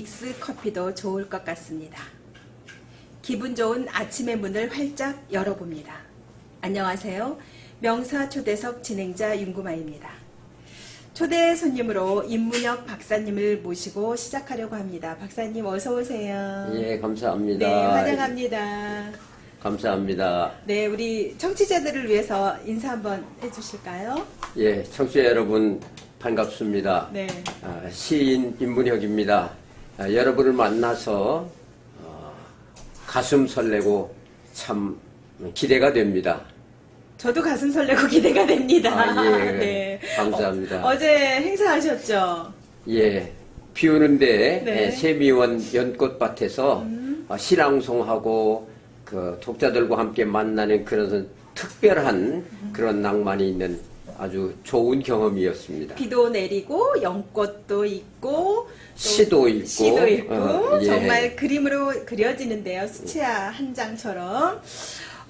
믹스 커피도 좋을 것 같습니다. 기분 좋은 아침의 문을 활짝 열어봅니다. 안녕하세요. 명사 초대석 진행자 윤구마입니다. 초대 손님으로 임문혁 박사님을 모시고 시작하려고 합니다. 박사님 어서 오세요. 예, 감사합니다. 네, 환영합니다. 감사합니다. 네, 우리 청취자들을 위해서 인사 한번 해주실까요? 예, 청취자 여러분 반갑습니다. 네. 아, 시인 임문혁입니다. 아, 여러분을 만나서 어, 가슴 설레고 참 기대가 됩니다. 저도 가슴 설레고 기대가 됩니다. 아, 예. 감사합니다. 어, 제 행사하셨죠? 예, 비 오는데 네. 음. 예, 세미원 연꽃밭에서 어, 시랑송하고 그 독자들과 함께 만나는 그런 특별한 그런 낭만이 있는 아주 좋은 경험이었습니다. 비도 내리고 연꽃도 있고 또 시도 있고, 시도 있고 어, 예. 정말 그림으로 그려지는데요. 수채화 한 장처럼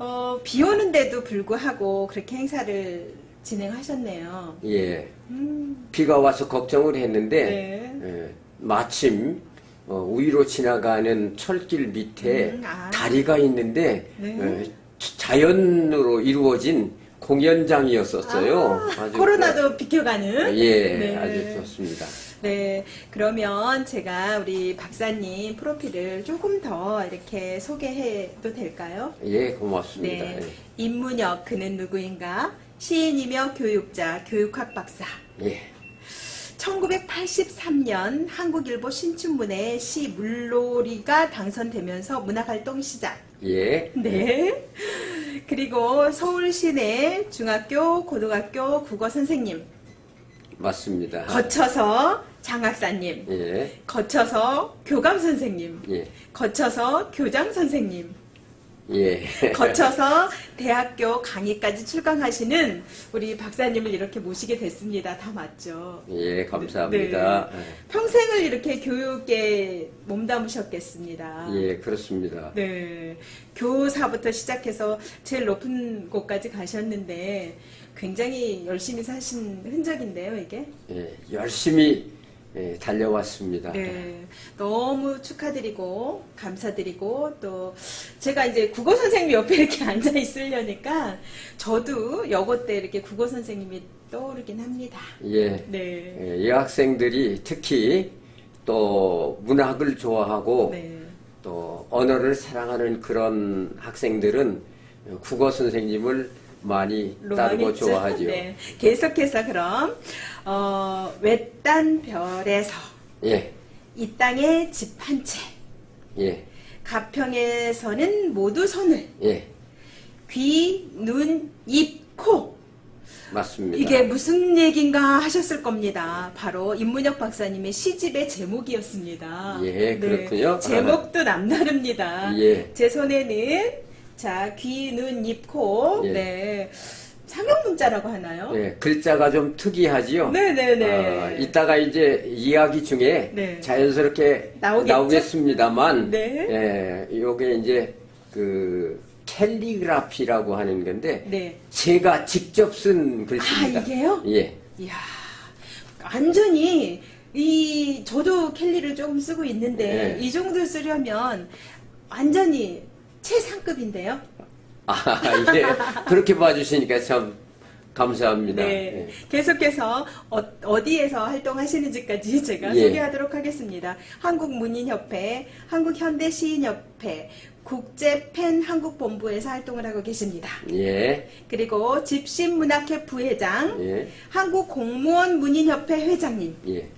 어, 비 오는데도 불구하고 그렇게 행사를 진행하셨네요. 예, 음, 비가 와서 걱정을 했는데 네. 예, 마침 어, 위로 지나가는 철길 밑에 음, 아. 다리가 있는데 네. 예, 자연으로 이루어진 공연장이었었어요. 아주 코로나도 비켜가는. 그- 예, 네. 아주 좋습니다. 네, 그러면 제가 우리 박사님 프로필을 조금 더 이렇게 소개해도 될까요? 예, 고맙습니다. 네, 임문혁 그는 누구인가? 시인이며 교육자, 교육학 박사. 예, 1983년 한국일보 신춘문예 시 물놀이가 당선되면서 문학활동 시작. 예, 네. 그리고 서울시내 중학교, 고등학교 국어 선생님. 맞습니다. 거쳐서 장학사님. 예, 거쳐서 교감 선생님. 예, 거쳐서 교장 선생님. 예. 거쳐서 대학교 강의까지 출강하시는 우리 박사님을 이렇게 모시게 됐습니다. 다 맞죠? 예, 감사합니다. 평생을 이렇게 교육에 몸담으셨겠습니다. 예, 그렇습니다. 네. 교사부터 시작해서 제일 높은 곳까지 가셨는데 굉장히 열심히 사신 흔적인데요, 이게. 예, 열심히 예, 달려왔습니다. 네. 너무 축하드리고 감사드리고 또 제가 이제 국어 선생님 옆에 이렇게 앉아 있으려니까 저도 여고 때 이렇게 국어 선생님이 떠오르긴 합니다. 예, 네. 예, 여학생들이 특히 또 문학을 좋아하고 네. 또 언어를 사랑하는 그런 학생들은 국어 선생님을 많이 따르고 로망이죠? 좋아하죠. 네. 계속해서 그럼 어, 외딴 별에서 예, 이 땅에 집 한 채, 예, 가평에서는 모두 손을, 예, 귀, 눈, 입, 코. 맞습니다. 이게 무슨 얘긴가 하셨을 겁니다. 바로 임문혁 박사님의 시집의 제목이었습니다. 네. 예, 그렇군요. 제목도 남다릅니다. 예. 제 손에는 자, 귀, 눈, 입, 코. 예. 네. 문자라고 하나요? 예, 글자가 좀 특이하지요. 네네네. 어, 이따가 이제 이야기 중에 네. 자연스럽게 나오겠죠? 나오겠습니다만, 네. 예, 요게 이제 그 캘리그라피라고 하는 건데, 네. 제가 직접 쓴 아, 글씨입니다. 이게요? 예, 이야, 완전히 이 저도 캘리를 조금 쓰고 있는데 네. 이 정도 쓰려면 완전히 최상급인데요. 아, 예, 그렇게 봐주시니까 참 감사합니다. 네. 예. 계속해서 어, 디에서 활동하시는지까지 제가 예. 소개하도록 하겠습니다. 한국문인협회, 한국현대시인협회, 국제팬 한국본부에서 활동을 하고 계십니다. 예, 그리고 집신문학회 부회장, 예, 한국공무원 문인협회 회장님, 예,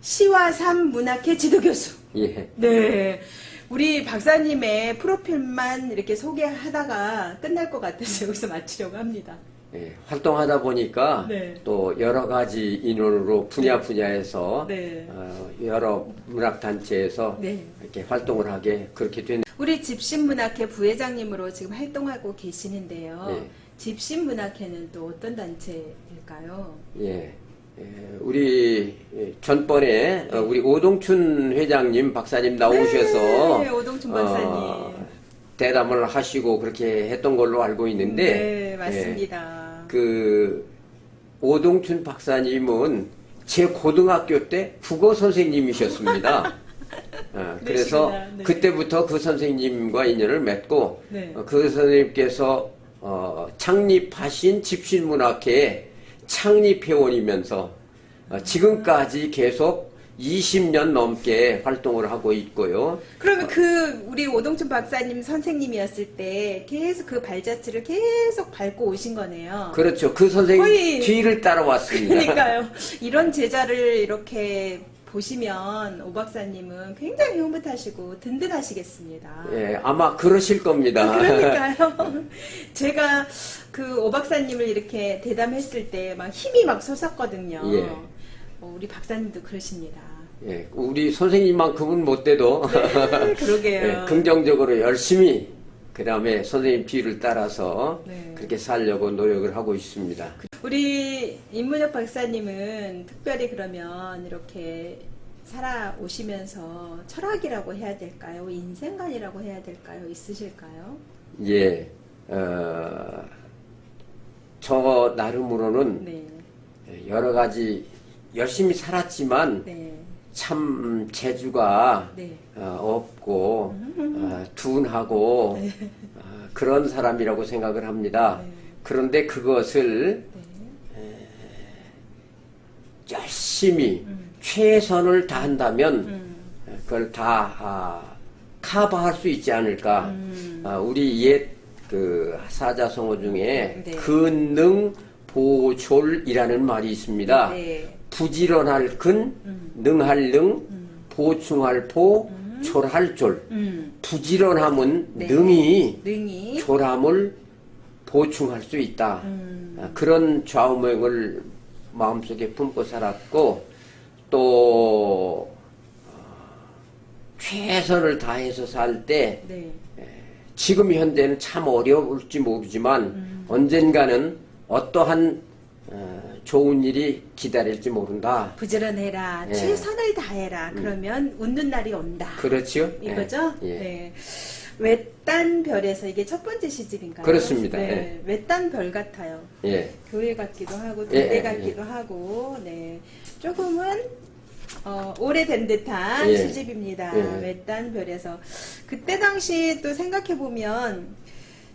시와삼 문학회 지도교수. 예. 네. 우리 박사님의 프로필만 이렇게 소개하다가 끝날 것 같아서 여기서 마치려고 합니다. 예, 활동하다 보니까 네. 또 여러 가지 인원으로 분야 분야에서 네. 어, 여러 문학 단체에서 네. 이렇게 활동을 하게 그렇게 된 우리 집신문학회 부회장님으로 지금 활동하고 계시는데요. 네. 집신문학회는 또 어떤 단체일까요? 예. 예, 우리 예, 전번에 어, 우리 오동춘 회장님 박사님 나오셔서 네, 오동춘 박사님. 어, 대담을 하시고 그렇게 했던 걸로 알고 있는데 네, 맞습니다. 예, 그 오동춘 박사님은 제 고등학교 때 국어 선생님이셨습니다. 어, 그래서. 네. 그때부터 그 선생님과 인연을 맺고 네. 어, 그 선생님께서 어, 창립하신 집신문학회의 창립회원이면서 어, 지금까지 계속 20년 넘게 활동을 하고 있고요. 그러면 그 우리 오동춘 박사님 선생님이었을 때 계속 그 발자취를 계속 밟고 오신 거네요. 그렇죠. 그 선생님 거의- 뒤를 따라왔습니다. 그러니까요. 이런 제자를 이렇게 보시면 오 박사님은 굉장히 흐뭇하시고 든든하시겠습니다. 예, 아마 그러실 겁니다. 그러니까요. 제가 그 오 박사님을 이렇게 대담했을 때 막 힘이 막 솟았거든요. 예. 어, 우리 박사님도 그러십니다. 예, 우리 선생님만큼은 못 돼도 네, 그러게요. 예, 긍정적으로 열심히 그 다음에 선생님 뒤를 따라서 네. 그렇게 살려고 노력을 하고 있습니다. 우리 임문혁 박사님은 특별히 그러면 이렇게 살아오시면서 철학이라고 해야 될까요? 인생관이라고 해야 될까요? 있으실까요? 예, 어, 저 나름으로는 네. 여러 가지 열심히 살았지만 네. 참 재주가 네. 어, 없고 어, 둔하고 어, 그런 사람이라고 생각을 합니다. 네. 그런데 그것을 네. 열심히 최선을 다한다면 음. 그걸 다 아, 커버할 수 있지 않을까. 음. 아, 우리 옛그 사자성어 중에 네. 근능 보졸이라는 말이 있습니다. 네. 부지런할 근, 음. 능할 능, 보충할 포, 졸할 졸. 음. 부지런함은 네. 능이 능이 졸함을 보충할 수 있다. 음. 아, 그런 좌우명을 마음속에 품고 살았고 또 어, 최선을 다해서 살때 네. 지금 현재는 참 어려울지 모르지만 음. 언젠가는 어떠한 어, 좋은 일이 기다릴지 모른다. 부지런해라. 예. 최선을 다해라. 그러면 웃는 날이 온다. 그렇죠? 이거죠? 예. 예. 네. 외딴 별에서 이게 첫 번째 시집인가요? 그렇습니다. 네. 외딴 별 같아요. 예. 교회 같기도 하고 예, 동네 예, 같기도 하고 네 조금은 어, 오래된 듯한 예. 시집입니다. 예. 외딴 별에서 그때 당시 또 생각해 보면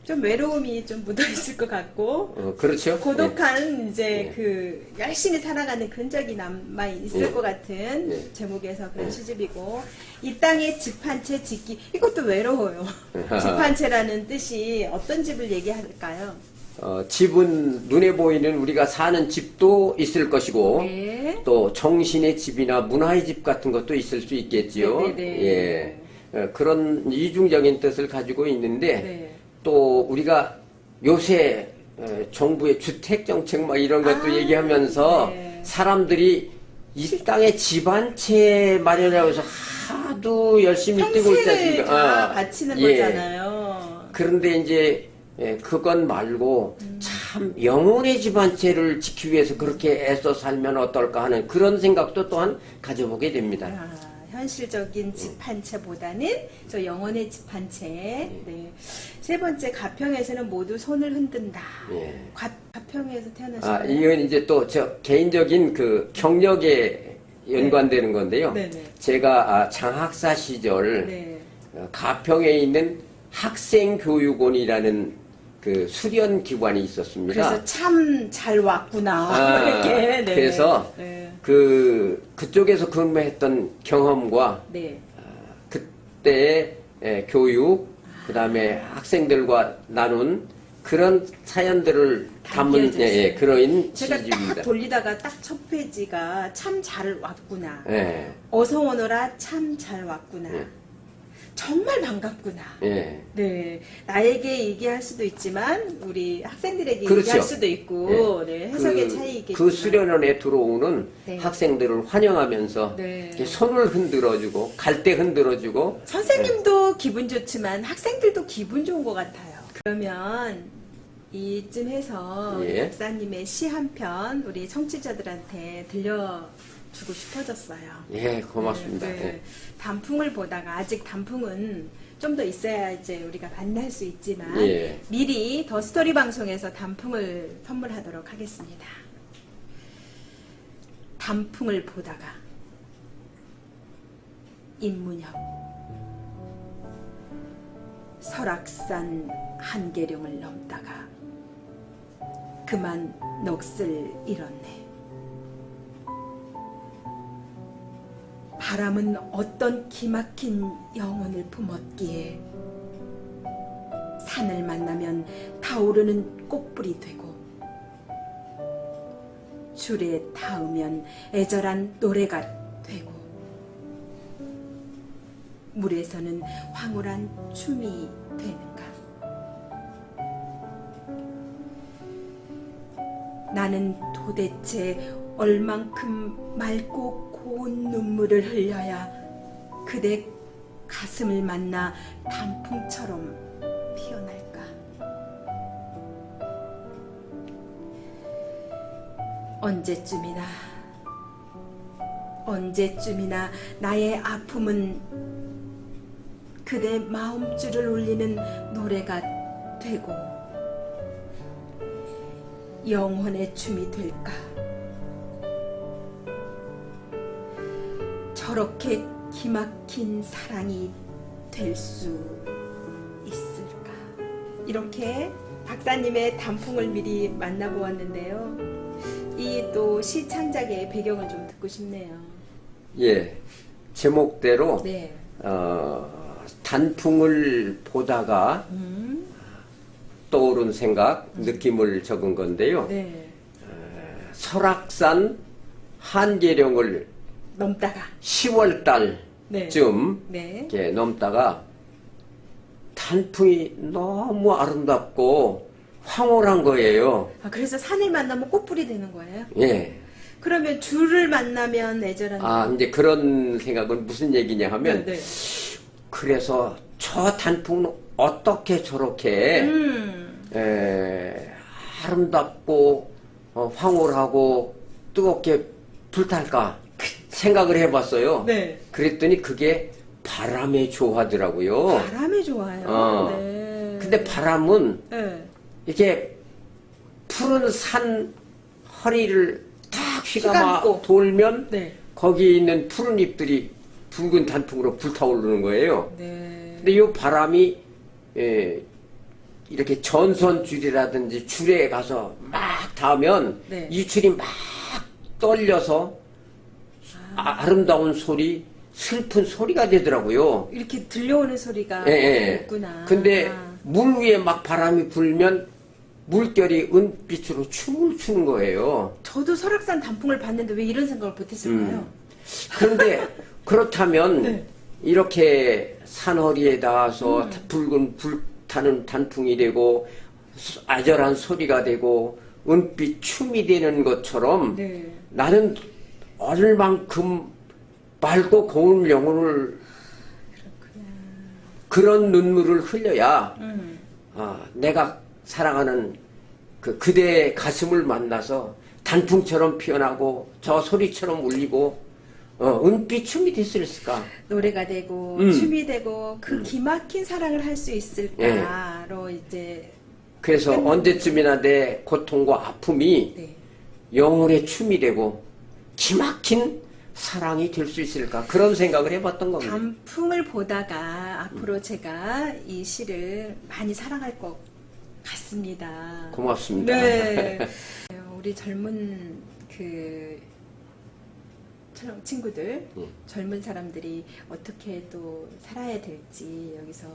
좀 외로움이 좀 묻어 있을 것 같고 어, 그렇죠? 고독한 이제 예. 그 열심히 살아가는 흔적이 남아 있을 예. 것 같은 예. 제목에서 그런 예. 시집이고 이 땅에 집 한 채 짓기 이것도 외로워요. 예. 집한 채라는 뜻이 어떤 집을 얘기할까요? 어, 집은 눈에 보이는 우리가 사는 집도 있을 것이고 네. 또 정신의 집이나 문화의 집 같은 것도 있을 수 있겠지요. 네 네 네. 예. 어, 그런 이중적인 뜻을 가지고 있는데 네. 또 우리가 요새 어, 정부의 주택 정책 막 이런 것도 아, 얘기하면서 네. 사람들이 이 땅에 집한채 마련하고 해서 하도 열심히 뛰고 있지 않습니까? 다 아, 바치는 예. 거잖아요. 그런데 이제 예, 그건 말고 참 영혼의 집한 채를 지키기 위해서 그렇게 애써 살면 어떨까 하는 그런 생각도 또한 가져보게 됩니다. 아, 현실적인 집 한 채보다는 저 영혼의 집 한 채. 네. 세 번째 가평에서는 모두 손을 흔든다. 예. 가, 가평에서 아, 태어나셨나요? 이건 이제 또 저 개인적인 그 경력에 연관되는 건데요. 네네. 제가 아, 장학사 시절 네. 어, 가평에 있는 학생교육원이라는 그 수련 기관이 있었습니다. 그래서 참 잘 왔구나. 아, 이렇게. 네. 그래서 네. 그 그쪽에서 근무했던 경험과 네. 그때의 예, 교육, 그 다음에 학생들과 나눈 그런 사연들을 담은 예, 예. 그런 제가 시집입니다. 딱 돌리다가 딱 첫 페이지가 참 잘 왔구나. 예, 어서 오너라 참 잘 왔구나. 예. 정말 반갑구나. 예. 네, 나에게 얘기할 수도 있지만 우리 학생들에게 그렇죠. 얘기할 수도 있고 네, 해석의 그, 차이겠지만 그 수련원에 들어오는 네. 학생들을 환영하면서 네. 이렇게 손을 흔들어주고 갈 때 흔들어주고 선생님도 기분 좋지만 학생들도 기분 좋은 것 같아요. 그러면 이쯤 해서 예. 박사님의 시 한 편 우리 청취자들한테 들려 주고 싶어졌어요. 예 고맙습니다. 네, 네. 예. 단풍을 보다가 아직 단풍은 좀 더 있어야 이제 우리가 만날 수 있지만 예. 미리 더 스토리 방송에서 단풍을 선물하도록 하겠습니다. 단풍을 보다가 임문혁 설악산 한계령을 넘다가 그만 넋을 잃었네. 바람은 어떤 기막힌 영혼을 품었기에 산을 만나면 타오르는 꽃불이 되고 줄에 닿으면 애절한 노래가 되고 물에서는 황홀한 춤이 되는가? 나는 도대체 얼만큼 맑고 고운 눈물을 흘려야 그대 가슴을 만나 단풍처럼 피어날까? 언제쯤이나 언제쯤이나 나의 아픔은 그대 마음줄을 울리는 노래가 되고 영혼의 춤이 될까 저렇게 기막힌 사랑이 될 수 있을까? 이렇게 박사님의 단풍을 미리 만나보았는데요. 이 또 시 창작의 배경을 좀 듣고 싶네요. 예, 제목대로 네. 어, 단풍을 보다가 음, 떠오른 생각, 느낌을 적은 건데요. 네. 설악산 한계령을 넘다가 10월 달쯤 네. 네. 이렇게 넘다가 단풍이 너무 아름답고 황홀한 거예요. 아, 그래서 산을 만나면 꽃불이 되는 거예요? 예. 그러면 줄을 만나면 애절한 아, 이제 그런 생각은 무슨 얘기냐 하면 네, 네. 그래서 저 단풍은 어떻게 저렇게 음, 에, 아름답고 어, 황홀하고 뜨겁게 불탈까 생각을 해봤어요. 네. 그랬더니 그게 바람에 좋아하더라고요. 바람이 좋아요. 어. 네. 근데 바람은 네. 이렇게 푸른 산 허리를 탁 휘감아 휘감고. 돌면 네. 거기 있는 푸른 잎들이 붉은 단풍으로 불타오르는 거예요. 네. 근데 이 바람이 예, 이렇게 전선줄이라든지 줄에 가서 막 닿으면 네. 이 줄이 막 떨려서 아, 름다운 소리, 슬픈 소리가 되더라고요. 이렇게 들려오는 소리가 예, 예. 있구나. 근데 아. 물 위에 막 바람이 불면 물결이 은빛으로 춤을 추는 거예요. 저도 설악산 단풍을 봤는데 왜 이런 생각을 못했을까요? 음. 그런데 그렇다면 네. 이렇게 산허리에 닿아서 음. 붉은 불타는 단풍이 되고 수- 아절한 소리가 되고 은빛 춤이 되는 것처럼 네. 나는 얼만큼 맑고 고운 영혼을 그런 눈물을 흘려야 음. 아, 내가 사랑하는 그 그대의 가슴을 만나서 단풍처럼 피어나고 저 소리처럼 울리고 어, 은빛 춤이 됐을까? 노래가 되고 음. 춤이 되고 그 기막힌 사랑을 할 수 있을까로 이제 그래서 언제쯤이나 내 고통과 아픔이 네. 영혼의 춤이 되고 기막힌 사랑이 될 수 있을까? 그런 생각을 해봤던 겁니다. 단풍을 보다가 앞으로 제가 이 시를 많이 사랑할 것 같습니다. 고맙습니다. 네. 우리 젊은 그 청- 친구들, 예. 젊은 사람들이 어떻게 또 살아야 될지 여기서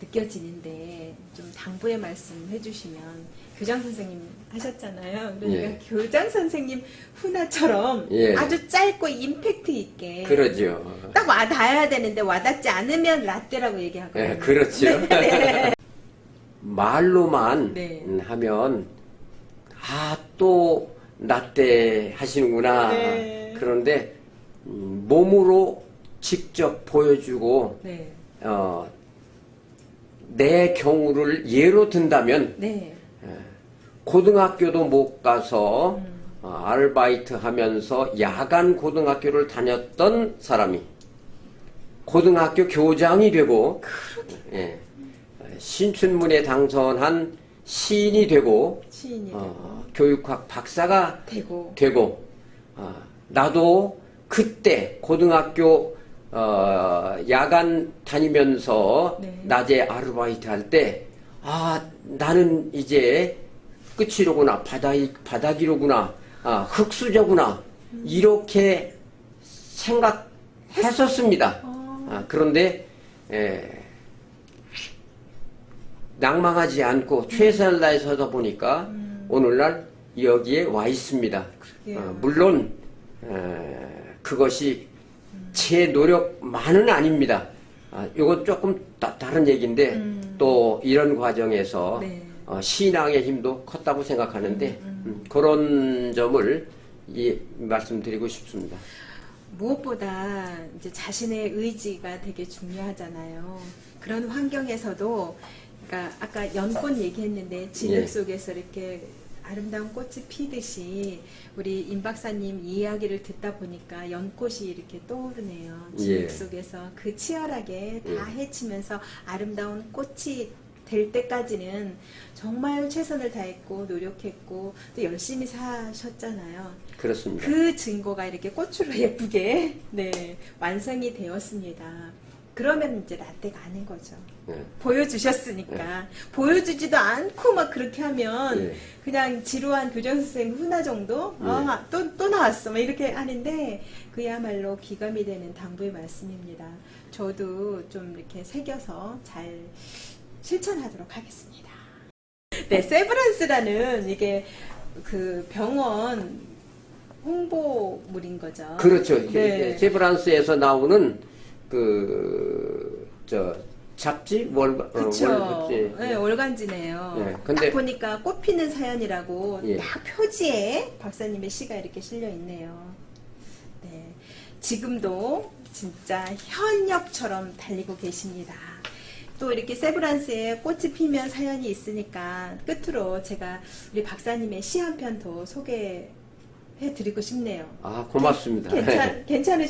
느껴지는데 좀 당부의 말씀 해주시면 교장 선생님 하셨잖아요. 그러니까 예. 교장 선생님 훈화처럼 예. 아주 짧고 임팩트 있게 그러죠. 딱 와닿아야 되는데 와닿지 않으면 라떼라고 얘기하거든요. 예, 그렇죠. 말로만 네. 음, 하면 아또 나때 하시는구나 네. 그런데 음, 몸으로 직접 보여주고 네. 어, 내 경우를 예로 든다면 네. 고등학교도 못 가서 음. 어, 아르바이트 하면서 야간 고등학교를 다녔던 사람이 고등학교 교장이 되고 예, 신춘문예 당선한 시인이 되고 시인이 어, 교육학 박사가 되고 되고 아, 나도 그때 고등학교 어, 야간 다니면서 네. 낮에 아르바이트 할 때, 아, 나는 이제 끝이로구나, 바닥, 바닥이로구나, 아, 흙수저구나, 이렇게 생각했었습니다. 아, 그런데, 에, 낭망하지 않고 최선을 다해서 하다 보니까 오늘날 여기에 와 있습니다. 예. 어, 물론 에, 그것이 제 노력만은 아닙니다. 아, 이건 조금 따- 다른 얘기인데 또 이런 과정에서 네. 어, 신앙의 힘도 컸다고 생각하는데 음, 그런 점을 이, 말씀드리고 싶습니다. 무엇보다 이제 자신의 의지가 되게 중요하잖아요. 그런 환경에서도 그러니까 아까 연꽃 얘기했는데 진흙 예. 속에서 이렇게 아름다운 꽃이 피듯이 우리 임 박사님 이야기를 듣다 보니까 연꽃이 이렇게 떠오르네요. 진흙 예. 속에서 그 치열하게 다 예. 헤치면서 아름다운 꽃이 될 때까지는 정말 최선을 다했고 노력했고 또 열심히 사셨잖아요. 그렇습니다. 그 증거가 이렇게 꽃으로 예쁘게 네 완성이 되었습니다. 그러면 이제 라떼가 아닌 거죠. 예. 보여주셨으니까 보여주지도 않고 막 그렇게 하면 예. 그냥 지루한 교장 선생님 훈화 정도 예. 아또 또 나왔어 막 이렇게 하는데 그야말로 기감이 되는 당부의 말씀입니다. 저도 좀 이렇게 새겨서 잘 실천하도록 하겠습니다. 네, 세브란스라는 이게 그 병원 홍보물인 거죠. 그렇죠. 네. 세브란스에서 나오는 그, 저, 잡지? 월, 어, 그렇죠. 네, 월간지네요. 네, 근데- 딱 보니까 꽃 피는 사연이라고 예. 딱 표지에 박사님의 시가 이렇게 실려 있네요. 네, 지금도 진짜 현역처럼 달리고 계십니다. 또 이렇게 세브란스에 꽃이 피면 사연이 있으니까 끝으로 제가 우리 박사님의 시 한 편 더 소개해 드리고 싶네요. 아, 고맙습니다. 괜찮, 괜찮으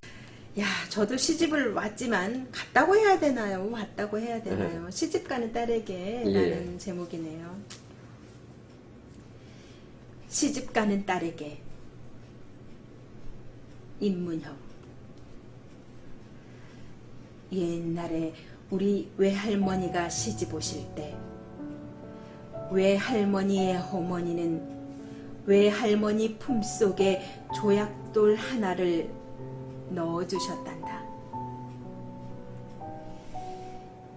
야, 저도 시집을 왔지만 갔다고 해야 되나요? 왔다고 해야 되나요? 시집 가는 딸에게 예. 라는 제목이네요. 시집 가는 딸에게 임문혁 옛날에 우리 외할머니가 시집 오실 때 외할머니의 어머니는 외할머니 품속에 조약돌 하나를 넣어주셨단다.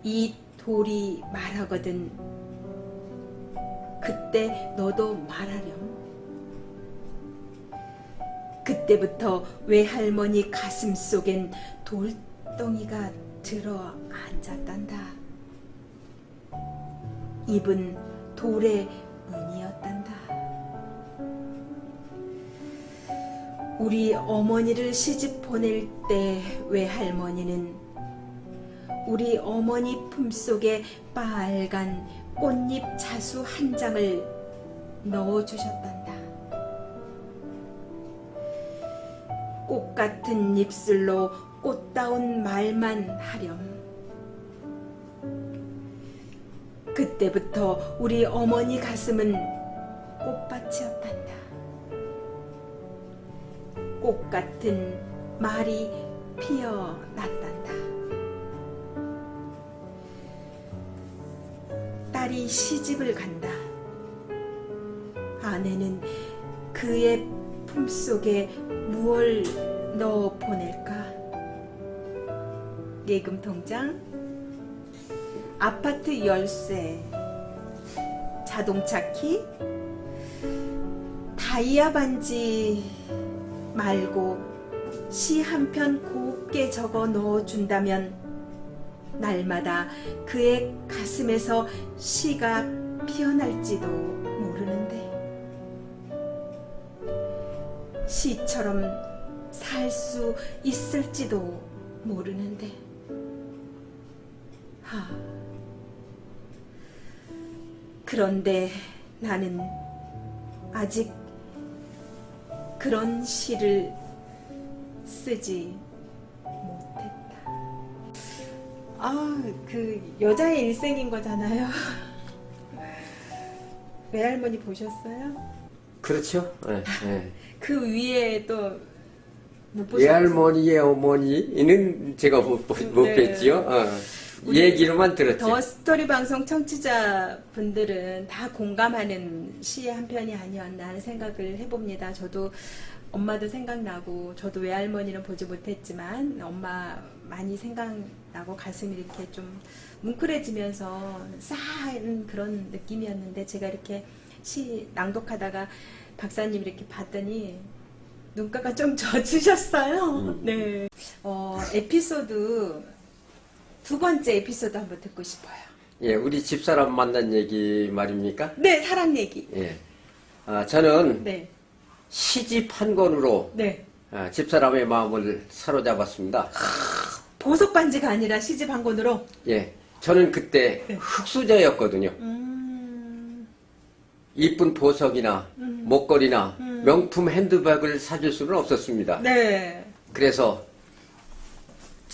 이 돌이 말하거든 그때 너도 말하렴. 그때부터 외할머니 가슴 속엔 돌덩이가 들어 앉았단다. 입은 돌의 문이었단다. 우리 어머니를 시집 보낼 때 외할머니는 우리 어머니 품속에 빨간 꽃잎 자수 한 장을 넣어주셨단다. 꽃 같은 입술로 꽃다운 말만 하렴. 그때부터 우리 어머니 가슴은 꽃밭이었단다. 꽃 같은 말이 피어났단다. 딸이 시집을 간다. 아내는 그의 품속에 무얼 넣어 보낼까? 예금 통장, 아파트 열쇠, 자동차 키, 다이아 반지 말고 시 한 편 곱게 적어 넣어 준다면 날마다 그의 가슴에서 시가 피어날지도 모르는데 시처럼 살 수 있을지도 모르는데 하 그런데 나는 아직 그런 시를 쓰지 못했다. 아, 그 여자의 일생인 거잖아요. 외할머니 보셨어요? 그렇죠. 예, 예. 그 위에 또 못 보셨죠? 외할머니의 어머니는 제가 못, 못, 못 네. 뵀지요. 어. 우리 얘기로만 들었죠. 더 스토리 방송 청취자 분들은 다 공감하는 시의 한 편이 아니었나 하는 생각을 해봅니다. 저도 엄마도 생각나고 저도 외할머니는 보지 못했지만 엄마 많이 생각나고 가슴이 이렇게 좀 뭉클해지면서 싸한 그런 느낌이었는데 제가 이렇게 시 낭독하다가 박사님 이렇게 봤더니 눈가가 좀 젖으셨어요. 음. 네. 어, 에피소드 두 번째 에피소드 한번 듣고 싶어요. 예, 우리 집사람 만난 얘기 말입니까? 네, 사랑 얘기. 예. 아, 저는 네, 시집 한 권으로 네. 아, 집사람의 마음을 사로잡았습니다. 보석 반지가 아니라 시집 한 권으로. 예. 저는 그때 네. 흑수저였거든요. 음, 이쁜 보석이나 음. 목걸이나 음. 명품 핸드백을 사줄 수는 없었습니다. 네. 그래서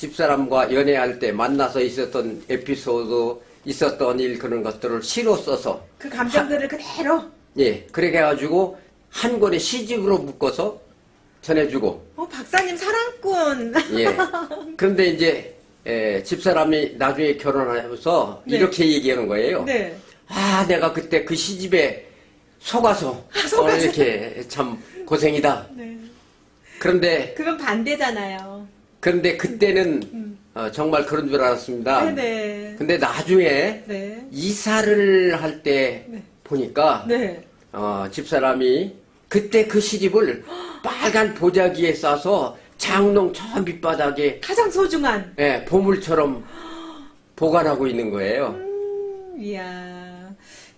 집사람과 연애할 때 만나서 있었던 에피소드, 있었던 일 그런 것들을 시로 써서 그 감정들을 그대로. 예, 그렇게 해가지고 한 권의 시집으로 묶어서 전해주고 어, 박사님 사랑꾼. 예. 그런데 이제 에, 집사람이 나중에 결혼하면서 네. 이렇게 얘기하는 거예요. 네. 아, 내가 그때 그 시집에 속아서, 아, 속아서. 어, 이렇게 참 고생이다. 네. 그런데 그건 반대잖아요. 그런데 그때는 음. 어, 정말 그런 줄 알았습니다. 네네. 근데 나중에 네. 이사를 할 때 네. 보니까 네. 어, 집사람이 그때 그 시집을 빨간 보자기에 싸서 장롱 저 밑바닥에 가장 소중한. 예, 보물처럼 보관하고 있는 거예요. 음, 이야.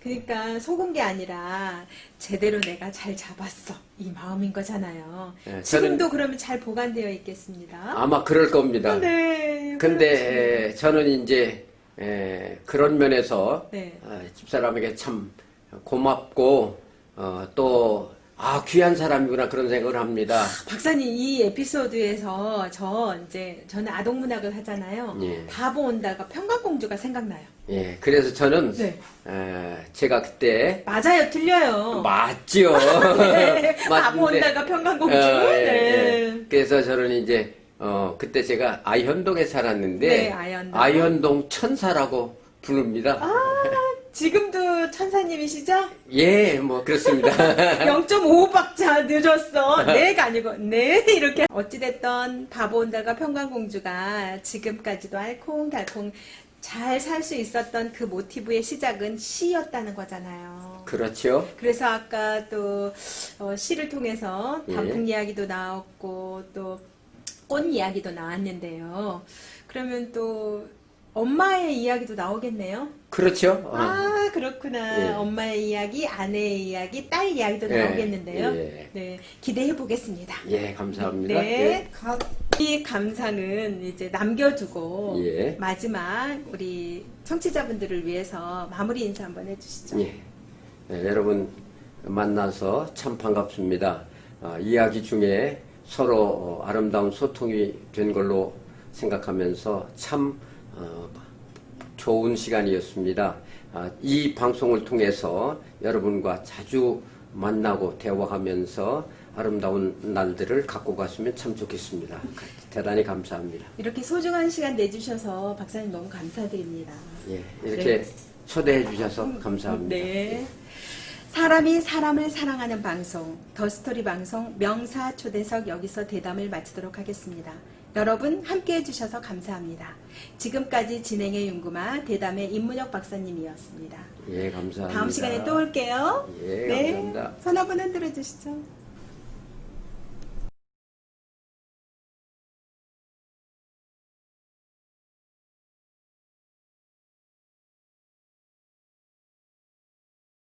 그러니까 속은 게 아니라 제대로 내가 잘 잡았어. 이 마음인 거잖아요. 네, 지금도 그러면 잘 보관되어 있겠습니다. 아마 그럴 겁니다. 네. 근데 에, 저는 이제 에, 그런 면에서 네. 아, 집사람에게 참 고맙고 어, 또 아, 귀한 사람이구나 그런 생각을 합니다. 박사님 이 에피소드에서 저 이제 저는 아동 문학을 하잖아요. 예. 바보 온다가 평강공주가 생각나요. 예, 그래서 저는 네. 에, 제가 그때 맞아요, 틀려요. 맞죠. 네. 바보 맞는데, 온다가 평강공주. 어, 예, 네. 예. 그래서 저는 이제 어, 그때 제가 아현동에 살았는데 네, 아현동. 아현동 천사라고 부릅니다. 아, 지금도 천사님이시죠? 예, 뭐 그렇습니다. 0.5박자 늦었어. 네가 아니고 네 이렇게 어찌됐던 바보 온달과 평강공주가 지금까지도 알콩달콩 잘 살 수 있었던 그 모티브의 시작은 시였다는 거잖아요. 그렇죠. 그래서 아까 또 어, 시를 통해서 예. 단풍 이야기도 나왔고 또 꽃 이야기도 나왔는데요. 그러면 또 엄마의 이야기도 나오겠네요. 그렇죠. 어. 아 그렇구나. 예. 엄마의 이야기, 아내의 이야기, 딸 이야기도 예, 나오겠는데요. 예. 네, 기대해 보겠습니다. 예, 감사합니다. 네, 이 감상은 이제 남겨두고 예. 마지막 우리 청취자분들을 위해서 마무리 인사 한번 해주시죠. 예. 예, 여러분 만나서 참 반갑습니다. 아, 이야기 중에 서로 어, 아름다운 소통이 된 걸로 생각하면서 참 어, 좋은 시간이었습니다. 아, 이 방송을 통해서 여러분과 자주 만나고 대화하면서 아름다운 날들을 갖고 갔으면 참 좋겠습니다. 대단히 감사합니다. 이렇게 소중한 시간 내주셔서 박사님 너무 감사드립니다. 예, 이렇게 네. 초대해 주셔서 감사합니다. 네. 사람이 사람을 사랑하는 방송, 더 스토리 방송 명사 초대석 여기서 대담을 마치도록 하겠습니다. 여러분 함께 해주셔서 감사합니다. 지금까지 진행의 윤구마 대담의 임문혁 박사님이었습니다. 예, 감사합니다. 다음 시간에 또 올게요. 예, 네. 감사합니다. 손 한번 흔들어 주시죠.